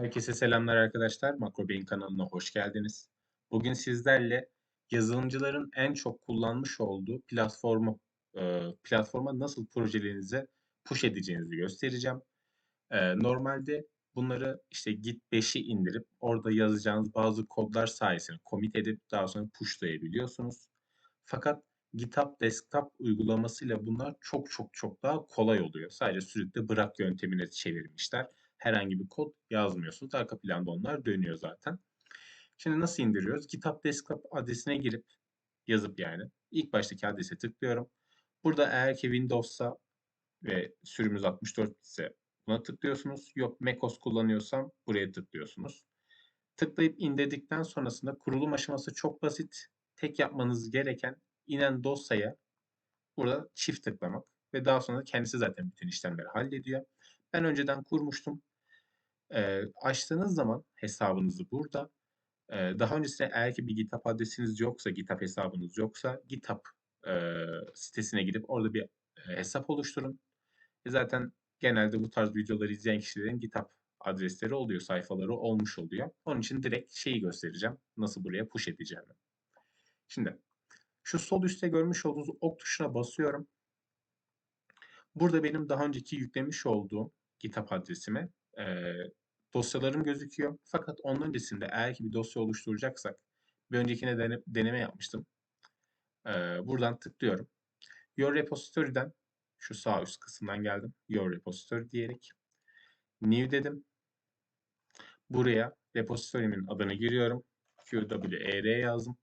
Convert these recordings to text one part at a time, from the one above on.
Herkese selamlar arkadaşlar. Makro Beyin kanalına hoş geldiniz. Bugün sizlerle yazılımcıların en çok kullanmış olduğu platformu, e, platforma nasıl projelerinize push edeceğinizi göstereceğim. E, normalde bunları işte Git 5'i indirip orada yazacağınız bazı kodlar sayesinde commit edip daha sonra pushlayabiliyorsunuz. Fakat GitHub Desktop uygulamasıyla bunlar çok çok çok daha kolay oluyor. Sadece sürekli bırak yöntemine çevirmişler herhangi bir kod yazmıyorsunuz. Arka planda onlar dönüyor zaten. Şimdi nasıl indiriyoruz? GitHub Desktop adresine girip yazıp yani ilk baştaki adrese tıklıyorum. Burada eğer ki Windows'sa ve sürümümüz 64 ise buna tıklıyorsunuz. Yok macOS kullanıyorsam buraya tıklıyorsunuz. Tıklayıp indirdikten sonrasında kurulum aşaması çok basit. Tek yapmanız gereken inen dosyaya burada çift tıklamak ve daha sonra kendisi zaten bütün işlemleri hallediyor. Ben önceden kurmuştum. E, açtığınız zaman hesabınızı burada e, daha öncesinde eğer ki bir GitHub adresiniz yoksa, GitHub hesabınız yoksa GitHub e, sitesine gidip orada bir e, hesap oluşturun. E, zaten genelde bu tarz videoları izleyen kişilerin GitHub adresleri oluyor, sayfaları olmuş oluyor. Onun için direkt şeyi göstereceğim. Nasıl buraya push edeceğimi. Şimdi şu sol üstte görmüş olduğunuz ok tuşuna basıyorum. Burada benim daha önceki yüklemiş olduğum GitHub adresime e, dosyalarım gözüküyor. Fakat onun öncesinde eğer ki bir dosya oluşturacaksak bir öncekine dene, deneme yapmıştım. Ee, buradan tıklıyorum. Your Repository'den şu sağ üst kısımdan geldim. Your Repository diyerek New dedim. Buraya repository'min adını giriyorum. QWER yazdım.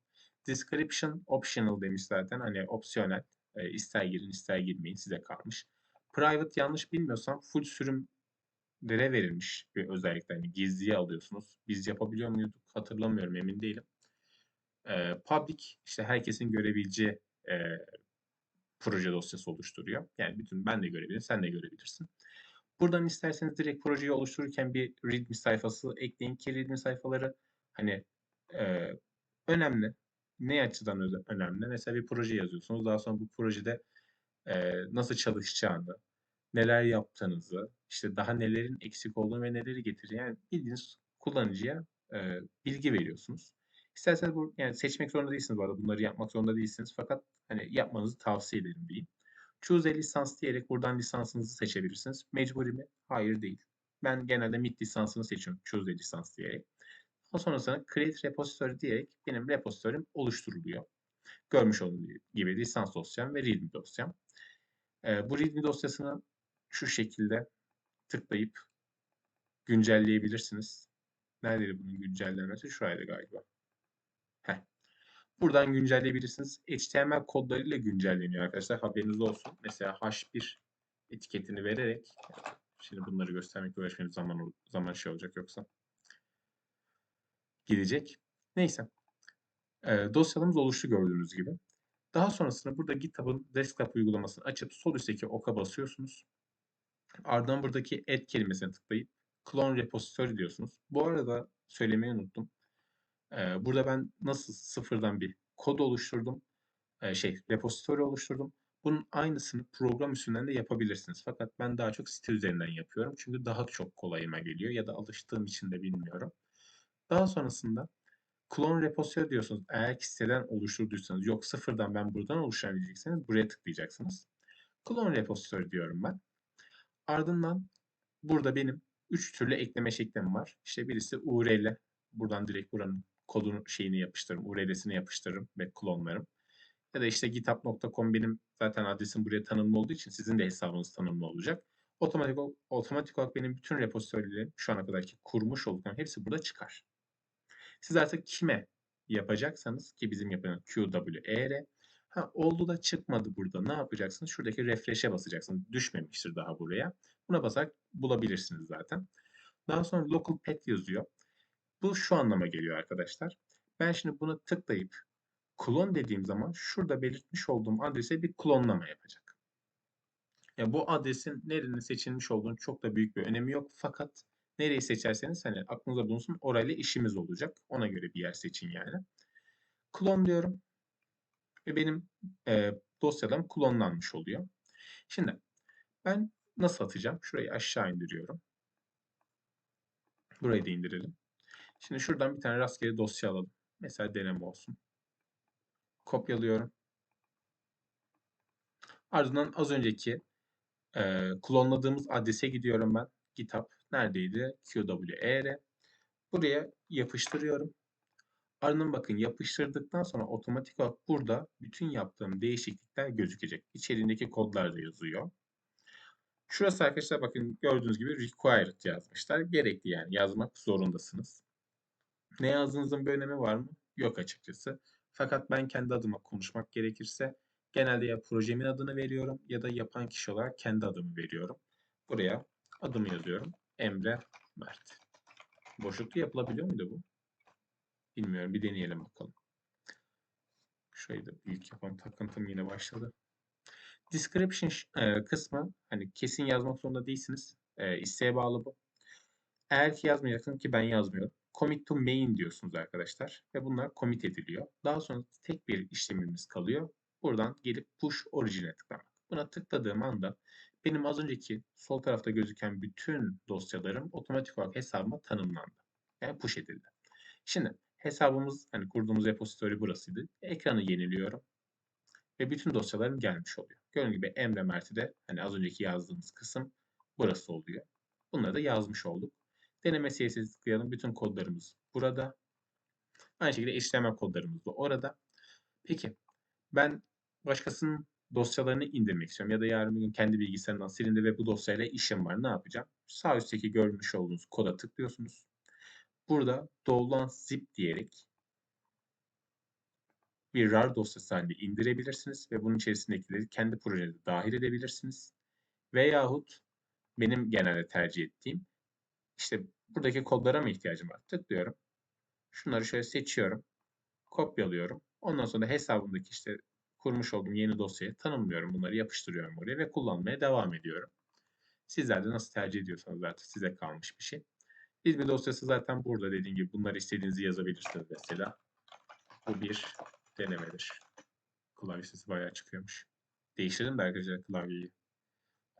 Description optional demiş zaten. Hani opsiyonel. E, ister girin ister girmeyin size kalmış. Private yanlış bilmiyorsam full sürüm lere verilmiş bir özellikle hani gizliye alıyorsunuz. Biz yapabiliyor muyduk hatırlamıyorum emin değilim. Ee, public işte herkesin görebileceği e, proje dosyası oluşturuyor. Yani bütün ben de görebilirim, sen de görebilirsin. Buradan isterseniz direkt projeyi oluştururken bir readme sayfası ekleyin ki readme sayfaları hani e, önemli. Ne açıdan önemli? Mesela bir proje yazıyorsunuz. Daha sonra bu projede e, nasıl çalışacağını, neler yaptığınızı, işte daha nelerin eksik olduğunu ve neleri getireceğini yani bildiğiniz kullanıcıya e, bilgi veriyorsunuz. İsterseniz bu yani seçmek zorunda değilsiniz bu arada. Bunları yapmak zorunda değilsiniz. Fakat hani yapmanızı tavsiye ederim diyeyim. Choose a lisans diyerek buradan lisansınızı seçebilirsiniz. Mecburi mi? Hayır değil. Ben genelde MIT lisansını seçiyorum. Choose a lisans diyerek. Ondan sonrasında create repository diyerek benim repository'm oluşturuluyor. Görmüş olduğunuz gibi lisans dosyam ve readme dosyam. Ee, bu readme dosyasını şu şekilde tıklayıp güncelleyebilirsiniz. Neredeydi bunun güncellemesi? Şuraydı galiba. Heh. Buradan güncelleyebilirsiniz. HTML kodlarıyla güncelleniyor arkadaşlar. Haberiniz olsun. Mesela H1 etiketini vererek şimdi bunları göstermek uğraşmayın zaman zaman şey olacak yoksa gidecek. Neyse. E, dosyalarımız oluştu gördüğünüz gibi. Daha sonrasında burada GitHub'ın desktop uygulamasını açıp sol üstteki oka basıyorsunuz. Ardından buradaki add kelimesine tıklayıp clone repository diyorsunuz. Bu arada söylemeyi unuttum. Ee, burada ben nasıl sıfırdan bir kod oluşturdum. Ee, şey repository oluşturdum. Bunun aynısını program üstünden de yapabilirsiniz. Fakat ben daha çok site üzerinden yapıyorum. Çünkü daha çok kolayıma geliyor ya da alıştığım için de bilmiyorum. Daha sonrasında clone repository diyorsunuz. Eğer ki siteden oluşturduysanız yok sıfırdan ben buradan oluşturabilecekseniz buraya tıklayacaksınız. Clone repository diyorum ben. Ardından burada benim 3 türlü ekleme şeklim var. İşte birisi URL. Buradan direkt buranın kodunu şeyini yapıştırırım. URL'sini yapıştırırım ve klonlarım. Ya da işte github.com benim zaten adresim buraya tanımlı olduğu için sizin de hesabınız tanımlı olacak. Otomatik, otomatik olarak benim bütün repositorylerim şu ana kadarki kurmuş olduklarım hepsi burada çıkar. Siz artık kime yapacaksanız ki bizim yapan QWER Ha, oldu da çıkmadı burada. Ne yapacaksınız? Şuradaki refresh'e basacaksınız. Düşmemiştir daha buraya. Buna basarak bulabilirsiniz zaten. Daha sonra local pet yazıyor. Bu şu anlama geliyor arkadaşlar. Ben şimdi bunu tıklayıp klon dediğim zaman şurada belirtmiş olduğum adrese bir klonlama yapacak. Ya bu adresin nerenin seçilmiş olduğunu çok da büyük bir önemi yok. Fakat nereyi seçerseniz hani aklınıza bulunsun orayla işimiz olacak. Ona göre bir yer seçin yani. Klon diyorum ve benim e, dosyalarım klonlanmış oluyor. Şimdi ben nasıl atacağım? Şurayı aşağı indiriyorum. Burayı da indirelim. Şimdi şuradan bir tane rastgele dosya alalım. Mesela deneme olsun. Kopyalıyorum. Ardından az önceki e, klonladığımız adrese gidiyorum ben. GitHub neredeydi? QWER. Buraya yapıştırıyorum. Ardından bakın yapıştırdıktan sonra otomatik olarak burada bütün yaptığım değişiklikler gözükecek. İçeriğindeki kodlar da yazıyor. Şurası arkadaşlar bakın gördüğünüz gibi required yazmışlar. Gerekli yani yazmak zorundasınız. Ne yazdığınızın bir önemi var mı? Yok açıkçası. Fakat ben kendi adıma konuşmak gerekirse genelde ya projemin adını veriyorum ya da yapan kişi olarak kendi adımı veriyorum. Buraya adımı yazıyorum. Emre Mert. Boşluklu yapılabiliyor muydu bu? Bilmiyorum. Bir deneyelim bakalım. Şurayı da büyük yapalım. Takıntım yine başladı. Description e, kısmı hani kesin yazmak zorunda değilsiniz. E, isteğe bağlı bu. Eğer ki yazmayacaksın ki ben yazmıyorum. Commit to main diyorsunuz arkadaşlar. Ve bunlar commit ediliyor. Daha sonra tek bir işlemimiz kalıyor. Buradan gelip push origin'e tıklamak. Buna tıkladığım anda benim az önceki sol tarafta gözüken bütün dosyalarım otomatik olarak hesabıma tanımlandı. Yani push edildi. Şimdi hesabımız hani kurduğumuz repository burasıydı. Ekranı yeniliyorum. Ve bütün dosyalarım gelmiş oluyor. Gördüğünüz gibi Emre Mert'i de hani az önceki yazdığımız kısım burası oluyor. Bunları da yazmış olduk. Deneme CSS'e tıklayalım. Bütün kodlarımız burada. Aynı şekilde HTML kodlarımız da orada. Peki ben başkasının dosyalarını indirmek istiyorum ya da yarın bir gün kendi bilgisayarımdan silindi ve bu dosyayla işim var. Ne yapacağım? Sağ üstteki görmüş olduğunuz koda tıklıyorsunuz. Burada download zip diyerek bir RAR dosyası halinde indirebilirsiniz ve bunun içerisindekileri kendi projenize dahil edebilirsiniz. Veyahut benim genelde tercih ettiğim işte buradaki kodlara mı ihtiyacım var? Tıklıyorum. Şunları şöyle seçiyorum. Kopyalıyorum. Ondan sonra hesabımdaki işte kurmuş olduğum yeni dosyayı tanımlıyorum. Bunları yapıştırıyorum oraya ve kullanmaya devam ediyorum. Sizler de nasıl tercih ediyorsanız zaten size kalmış bir şey. Bir dosyası zaten burada dediğim gibi bunları istediğinizi yazabilirsiniz mesela. Bu bir denemedir. Klavye sesi bayağı çıkıyormuş. Değiştirdim de arkadaşlar klavyeyi.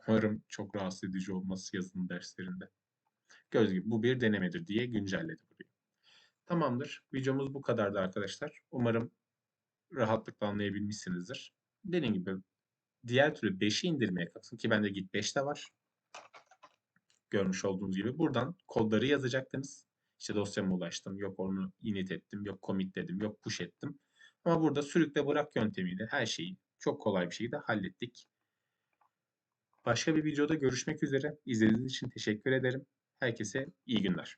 Umarım çok rahatsız edici olması yazılım derslerinde. Gördüğünüz gibi bu bir denemedir diye güncelledi burayı. Tamamdır. Videomuz bu kadardı arkadaşlar. Umarım rahatlıkla anlayabilmişsinizdir. Dediğim gibi diğer türlü 5'i indirmeye kalksın ki bende Git 5 de var. Görmüş olduğunuz gibi buradan kodları yazacaktınız. İşte dosyama ulaştım, yok onu init ettim, yok commit dedim, yok push ettim. Ama burada sürükle bırak yöntemiyle her şeyi çok kolay bir şekilde hallettik. Başka bir videoda görüşmek üzere. İzlediğiniz için teşekkür ederim. Herkese iyi günler.